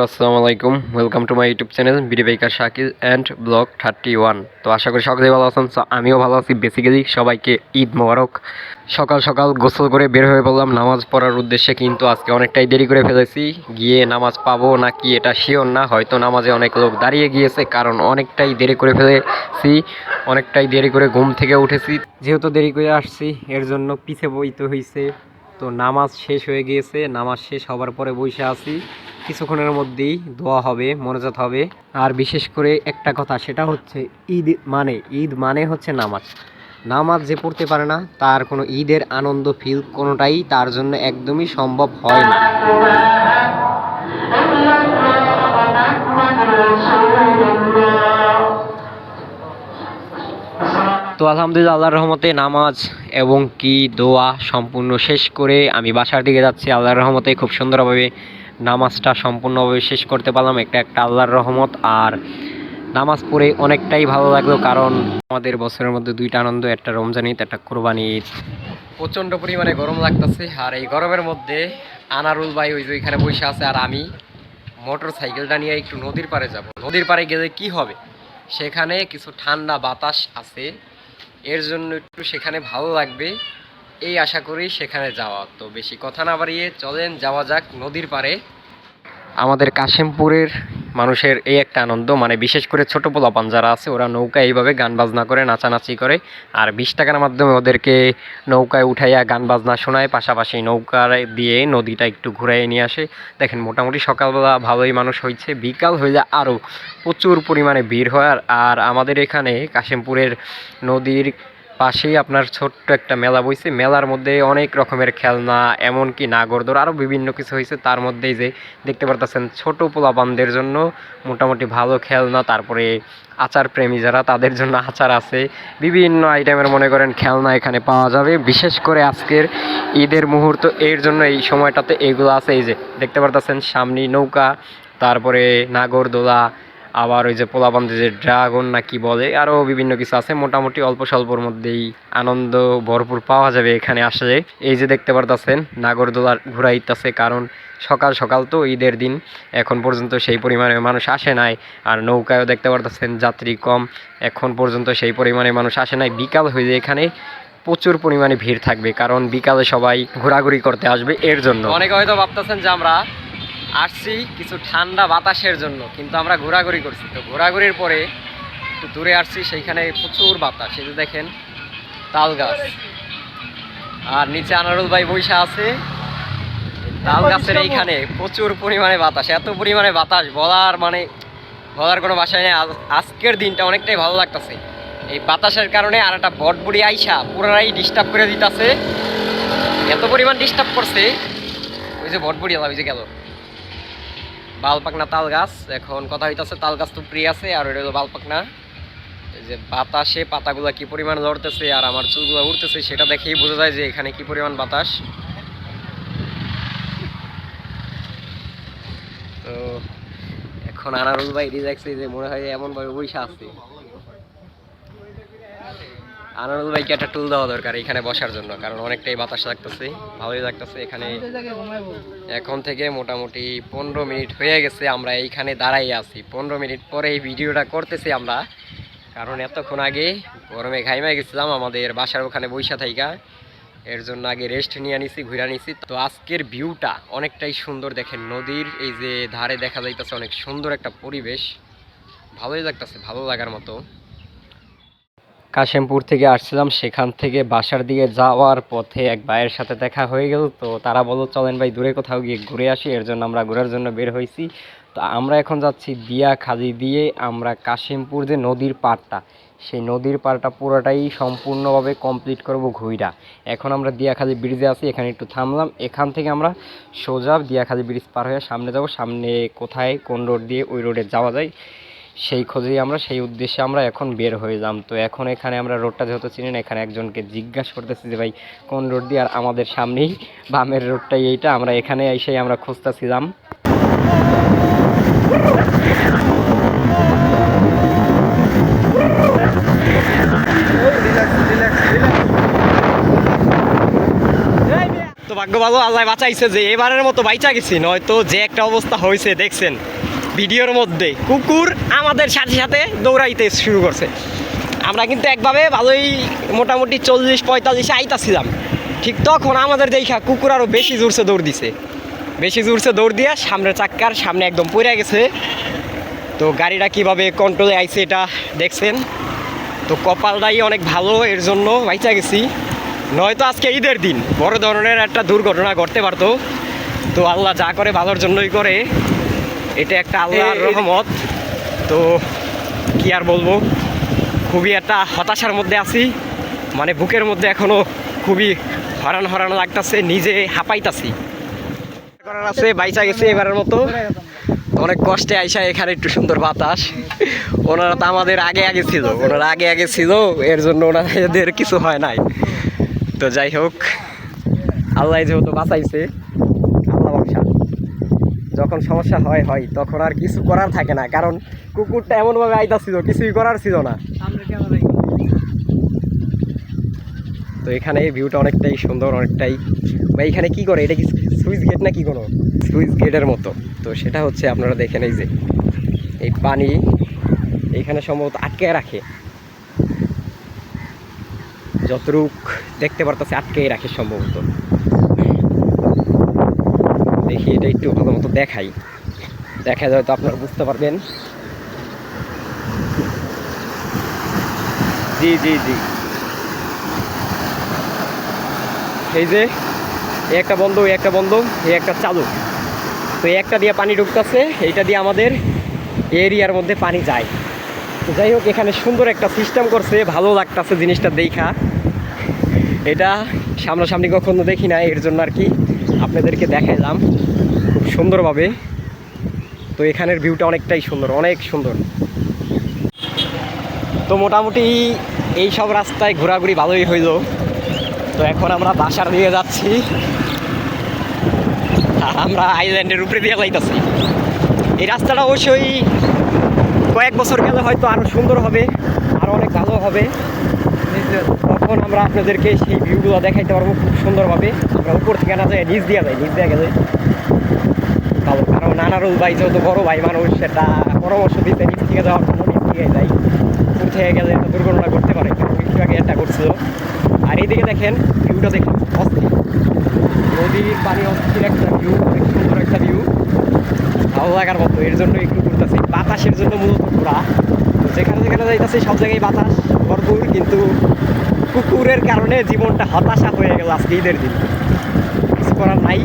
Viewer আসসালামু আলাইকুম। Welcome to my YouTube channel BD biker Shakil and vlog thirty one তো আশা করি সকলেই ভালো আছেন আমিও ভালো আছি। বেসিক্যালি সবাইকে ঈদ মোবারক। সকাল সকাল গোসল করে বের হয়ে পড়লাম নামাজ পড়ার উদ্দেশ্যে কিন্তু আজকে অনেকটাই দেরি করে ফেলেছি। গিয়ে নামাজ পাবো নাকি এটা শিওর না, হয়তো নামাজে অনেক লোক দাঁড়িয়ে গিয়েছে, কারণ অনেকটাই দেরি করে ফেলেছি। অনেকটাই দেরি করে ঘুম থেকে উঠেছি। যেহেতু দেরি করে আসছি, এর জন্য পিছে বইতে হয়েছে তো নামাজ শেষ হয়ে গিয়েছে, নামাজ শেষ হবার পরে বসে আছি। কিছুক্ষণের মধ্যেই দোয়া হবে, মনোজাত হবে। আর বিশেষ করে একটা কথা, সেটা হচ্ছে ঈদ মানে ঈদ মানে হচ্ছে নামাজ। নামাজ যে পড়তে পারে না, তার কোনো ঈদের আনন্দ ফিল কোনোটাই তার জন্য একদমই সম্ভব হয় না। তো আলহামদুলিল্লাহ, আল্লাহর রহমতে নামাজ এবং কি দোয়া সম্পূর্ণ শেষ করে আমি বাসার দিকে যাচ্ছি। আল্লাহর রহমতে খুব সুন্দরভাবে নামাজটা সম্পূর্ণভাবে শেষ করতে পারলাম। একটা একটা আল্লাহর রহমত। আর নামাজ পড়ে অনেকটাই ভালো লাগল কারণ আমাদের বছরের মধ্যে দুইটা আনন্দ, একটা রমজান ঈদ, একটা কোরবানি ঈদ। প্রচণ্ড পরিমাণে গরম লাগতেছে। আর এই গরমের মধ্যে আনারুল ভাই ওই যে ওইখানে বসে আছে আর আমি মোটর সাইকেলটা নিয়ে একটু নদীর পাড়ে যাব। নদীর পাড়ে গেলে কি হবে? সেখানে কিছু ঠান্ডা বাতাস আছে। এর জন্য একটু সেখানে ভালো লাগবে। এই আশা করি সেখানে যাওয়া। তো বেশি কথা না বাড়িয়ে চলেন, যাওয়া যাক নদীর পাড়ে। আমাদের কাশিমপুরের মানুষের এই একটা আনন্দ মানে বিশেষ করে ছোট পোলাপান যারা আছে, ওরা নৌকা এইভাবে গান বাজনা করে, নাচানাচি করে, আর বিশ টাকার মাধ্যমে ওদেরকে নৌকায় উঠাইয়া গান বাজনা শোনায়, পাশাপাশি নৌকা দিয়ে নদীটা একটু ঘুরাইয়ে নিয়ে আসে। দেখেন, মোটামুটি সকালবেলা ভালোই মানুষ হয়েছে বিকাল হইলে আরও প্রচুর পরিমাণে ভিড় হয়। আর আমাদের এখানে কাশিমপুরের নদীর পাশেই আপনার ছোট্ট একটা মেলা বইছে। মেলার মধ্যে অনেক রকমের খেলনা, এমনকি নাগরদোর আরও বিভিন্ন কিছু হয়েছে তার মধ্যেই যে দেখতে পারতেছেন ছোট পোলাপানদের জন্য মোটামুটি ভালো খেলনা, তারপরে আচার প্রেমী যারা, তাদের জন্য আচার আছে। বিভিন্ন আইটেমের মনে করেন খেলনা এখানে পাওয়া যাবে। বিশেষ করে আজকের ঈদের মুহূর্ত, এর জন্য এই সময়টাতে এগুলো আছে। এই যে দেখতে পারতেছেন সামনে নৌকা, তারপরে নাগরদোলা আবার ওই যে পোলাপান্তে যে ড্রাগন না কি বলে আরও বিভিন্ন কিছু আছে। মোটামুটি অল্প স্বল্পর মধ্যেই আনন্দ ভরপুর পাওয়া যাবে এখানে আসলে। এই যে দেখতে পারতেছেন নাগরদোলা ঘুরাইতেছে কারণ সকাল সকাল তো ঈদের দিন, এখন পর্যন্ত সেই পরিমাণে মানুষ আসে নাই। আর নৌকায়ও দেখতে পারতেছেন, যাত্রী কম, এখন পর্যন্ত সেই পরিমাণে মানুষ আসে নাই। বিকাল হয়ে এখানে প্রচুর পরিমাণে ভিড় থাকবে, কারণ বিকালে সবাই ঘোরাঘুরি করতে আসবে, এর জন্য। অনেকে হয়তো ভাবতেছেন যে আমরা আসছি কিছু ঠান্ডা বাতাসের জন্য কিন্তু আমরা ঘোরাঘুরি করছি। তো ঘোরাঘুরির পরে একটু দূরে আসছি সেইখানে প্রচুর বাতাস এই যে দেখেন তাল গাছ। আর নিচে আনারুল ভাই বৈশা আছে তাল গাছের এইখানে প্রচুর পরিমাণে বাতাস এত পরিমাণে বাতাস বলার মানে বলার কোনো বাসায় নেই। আজ- আজকের দিনটা অনেকটাই ভালো লাগতেছে। এই বাতাসের কারণে আর একটা বটবুড়ি আইসা পুরাই ডিস্টার্ব করে দিতেছে। এত পরিমাণ ডিস্টার্ব করছে ওই যে বটবুড়ি ওই যে গেল। বালপাকনা তাল গাছ এখন কথা হইতেছে তাল গাছ তো প্রিয় আছে আর এটা হলো বালপাকনা। যে বাতাসে পাতাগুলা কি পরিমাণ লড়তেছে আর আমার চুলগুলো উঠতেছে সেটা দেখেই বোঝা যায় যে এখানে কি পরিমাণ বাতাস। তো এখন আনারুল ভাই রিল্যাক্সে যে মনে হয় এমনভাবে ভাবে বসে আছে। আনারুল ভাইকে একটা টুল দেওয়া দরকার এখানে বসার জন্য, কারণ অনেকটাই বাতাস লাগতেছে, ভালোই লাগতেছে এখানে। এখন থেকে মোটামুটি পনেরো মিনিট হয়ে গেছে, আমরা এইখানে দাঁড়াই আছি। পনেরো মিনিট পরে এই ভিডিওটা করতেছি আমরা, কারণ এতক্ষণ আগে গরমে ঘাইমে গেছিলাম আমাদের বাসার ওখানে বৈশা থাইকা। এর জন্য আগে রেস্ট নিয়ে নিছি, ঘুরে নিছি। তো আজকের ভিউটা অনেকটাই সুন্দর, দেখেন নদীর এই যে ধারে দেখা যাইতেছে অনেক সুন্দর একটা পরিবেশ। ভালোই লাগতেছে, ভালো লাগার মতো। কাশিমপুর থেকে আসছিলাম, সেখান থেকে বাসার দিকে যাওয়ার পথে এক ভাইয়ের সাথে দেখা হয়ে গেল। তো তারা বলল, চলেন ভাই, দূরে কোথাও গিয়ে ঘুরে আসি, এর জন্য আমরা ঘোরার জন্য বের হয়েছি। তো আমরা এখন যাচ্ছি দিয়া খালি দিয়ে আমরা কাশিমপুর যে নদীর পাড়টা, সেই নদীর পাড়টা পুরোটাই সম্পূর্ণভাবে কমপ্লিট করব ঘুইরা। এখন আমরা দিয়াখালি ব্রিজে আছি, এখানে একটু থামলাম। এখান থেকে আমরা সোজা দিয়াখালি ব্রিজ পার হয়ে সামনে যাব। সামনে কোথায়, কোন রোড দিয়ে ওই রোডে যাওয়া যায় সেই খোঁজেই আমরা, সেই উদ্দেশ্যে আমরা এখন বের হয়ে যাম। তো এখন এখানে আমরা রোডটা যেহেতু চিনি না, এখানে একজনকে জিজ্ঞাসা করতেছি যে, ভাই, কোন রোড দিয়ে? আর আমাদের সামনেই বামের রোডটাই এইটা। আমরা এখানে এসেই আমরা খুঁজতেছিলাম তো ভাগ্য ভালো, আল্লাহ বাঁচাইছে যে, এবারের মতো বাইচা গেছি। নয়তো যে একটা অবস্থা হয়েছে দেখছেন। ভিডিওর মধ্যে কুকুর আমাদের সাথে সাথে দৌড়াইতে শুরু করছে। আমরা কিন্তু একভাবে ভালোই মোটামুটি চল্লিশ, পঁয়তাল্লিশে আইতাছিলাম। ঠিক তখন আমাদের দেখা কুকুর আরও বেশি জোরসে দৌড় দিছে। বেশি জোরসে দৌড় দিয়ে সামনের চাক্কার সামনে একদম পড়ে গেছে। তো গাড়িটা কীভাবে কন্ট্রোলে আইছে এটা দেখছেন? তো কপালটাই অনেক ভালো, এর জন্য বাইচা গেছি। নয়তো আজকে ঈদের দিন। বড় ধরনের একটা দুর্ঘটনা ঘটতে পারতো। তো আল্লাহ যা করে ভালোর জন্যই করে। এটা একটা আল্লাহর রহমত। তো কি আর বলব? খুবই একটা হতাশার মধ্যে আছি। মানে বুকের মধ্যে এখনও খুবই হরান হরান লাগতাছে নিজে হাঁপাইতাছি। করার আছে বাইচা গেছে এবারের মতো। অনেক কষ্টে আইসা এখানে একটু সুন্দর বাতাস। ওনারা তো আমাদের আগে আগে ছিল ওনারা আগে আগে ছিল এর জন্য ওনাদের কিছু হয় নাই। তো যাই হোক আল্লাহ যেহেতু বাঁচাইছে যখন সমস্যা হয় হয় তখন আর কিছু করার থাকে না। কারণ কুকুরটা এমনভাবে আইতাছিল কিছুই করার ছিল না। তো এখানে এই ভিউটা অনেকটাই সুন্দর অনেকটাই বা এখানে কি করে? এটা কি সুইচ গেট না কি কোনো? সুইচ গেটের মতো। তো সেটা হচ্ছে আপনারা দেখেন এই যে এই পানি এইখানে সম্ভবত আটকে রাখে। যতটুক দেখতে পারতেছে আটকে রাখে সম্ভবত। দেখি, এটা একটু ভালো মতো দেখাই। দেখা যায় তো আপনারা বুঝতে পারবেন। জি জি জি। এই যে একটা বন্ধ, এই একটা বন্ধ, এই একটা চালু। তো একটা দিয়ে পানি ঢুকতেছে, এইটা দিয়ে আমাদের এরিয়ার মধ্যে পানি যায়। তো যাই হোক, এখানে সুন্দর একটা সিস্টেম করছে, ভালো লাগতাছে জিনিসটা দেখা। এটা সামনাসামনি কখনো দেখি না, এর জন্য আর কি। আপনাদেরকে দেখাইলাম খুব সুন্দরভাবে। তো এখানের ভিউটা অনেকটাই সুন্দর, অনেক সুন্দর। তো মোটামুটি এই সব রাস্তায় ঘোরাঘুরি ভালোই হইল। তো এখন আমরা বাসার দিকে যাচ্ছি। আমরা আইল্যান্ডের উপরে দিয়ে যাইতেছি। এই রাস্তাটা অবশ্যই কয়েক বছর গেলে হয়তো আরও সুন্দর হবে আরও অনেক ভালো হবে। তখন আমরা আপনাদেরকে সেই ভিউগুলো দেখাইতে পারব খুব সুন্দরভাবে। উপর থেকে না যায় নিচ দিয়ে যায়, নিচ দিয়ে গেলে। ভালো কারণ নানারুল ভাই, যেহেতু বড় ভাই মানুষ, সেটা পরামর্শ দিতে নিচ থেকে যাওয়ার জন্য নিচ থেকে যাই উপর থেকে গেলে দুর্ঘটনা করতে পারে কারণ একটু আগে একটা করছিল আর এইদিকে দেখেন ভিউটা দেখেন, অস্থির। নদীর পানি অস্থির একটা ভিউ অনেক সুন্দর একটা ভিউ ভালো লাগার মতো, এর জন্য একটু ঘুরতেছি। বাতাসের জন্য মূলত ঘোরা। যেখানে যেখানে যাইতেছি, সব জায়গায় বাতাস ভরপুর, কিন্তু কুকুরের কারণে জীবনটা হতাশা হয়ে গেল আজকে ঈদের দিন। করার নাই।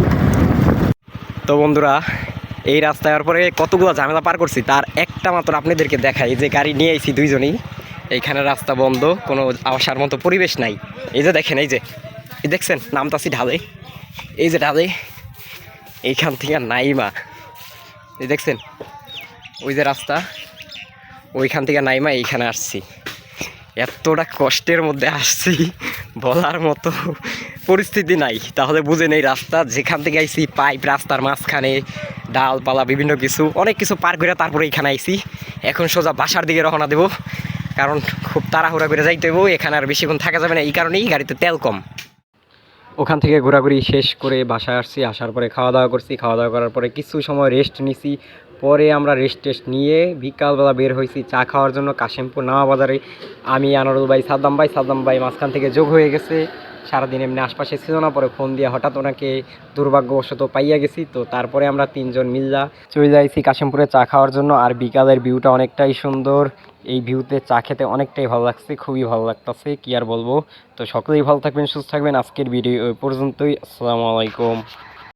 তো বন্ধুরা, এই রাস্তায় পরে কতগুলো ঝামেলা পার করছি, তার একটা মাত্র আপনাদেরকে দেখাই যে গাড়ি নিয়ে আইছি দুইজনই, এইখানে রাস্তা বন্ধ, কোনো আসার মতো পরিবেশ নাই। এই যে দেখেন, এই যে, এই দেখছেন, নামতাছি ঢালে, এই যে ঢালে, এইখান থেকে নাই মা। এই দেখছেন, ওই যে রাস্তা, ওইখান থেকে নাইমা এইখানে আসছি। এতটা কষ্টের মধ্যে আসছি, বলার মতো পরিস্থিতি নাই। তাহলে বুঝে নেই রাস্তা, যেখান থেকে আইছি, পাইপ রাস্তার মাঝখানে, ডালপালা, বিভিন্ন কিছু, অনেক কিছু পার করে তারপরে এখানে আইছি। এখন সোজা বাসার দিকে রওনা দেবো, কারণ খুব তাড়াহুড়া করে যাইতে হইব, এখানে আর বেশিক্ষণ থাকা যাবে না, এই কারণেই গাড়িতে তেল কম। ওখান থেকে ঘোরাঘুরি শেষ করে বাসায় আসছি, আসার পরে খাওয়া দাওয়া করছি খাওয়া দাওয়া করার পরে কিছু সময় রেস্ট নিছি। পরে আমরা রেস্ট টেস্ট নিয়ে বিকালবেলা বের হয়েছি চা খাওয়ার জন্য কাশিমপুর নামা বাজারে আমি, আনারুল ভাই, সাদ্দাম ভাই সাদ্দাম ভাই মাঝখান থেকে যোগ হয়ে গেছে। সারাদিন এমনি আশপাশে ছিল না, পরে ফোন দিয়ে হঠাৎ ওনাকে দুর্ভাগ্যবশত পাইয়া গেছি। তো তারপরে আমরা তিনজন মিল্লা চলে যাইছি কাশিমপুরে চা খাওয়ার জন্য, আর বিকালের ভিউটা অনেকটাই সুন্দর। এই ভিউতে চা খেতে অনেকটাই ভালো লাগছে, খুবই ভালো লাগতেছে, কি আর বলব। তো সকলেই ভালো থাকবেন, সুস্থ থাকবেন। আজকের ভিডিও ওই পর্যন্তই, আসসালামু আলাইকুম।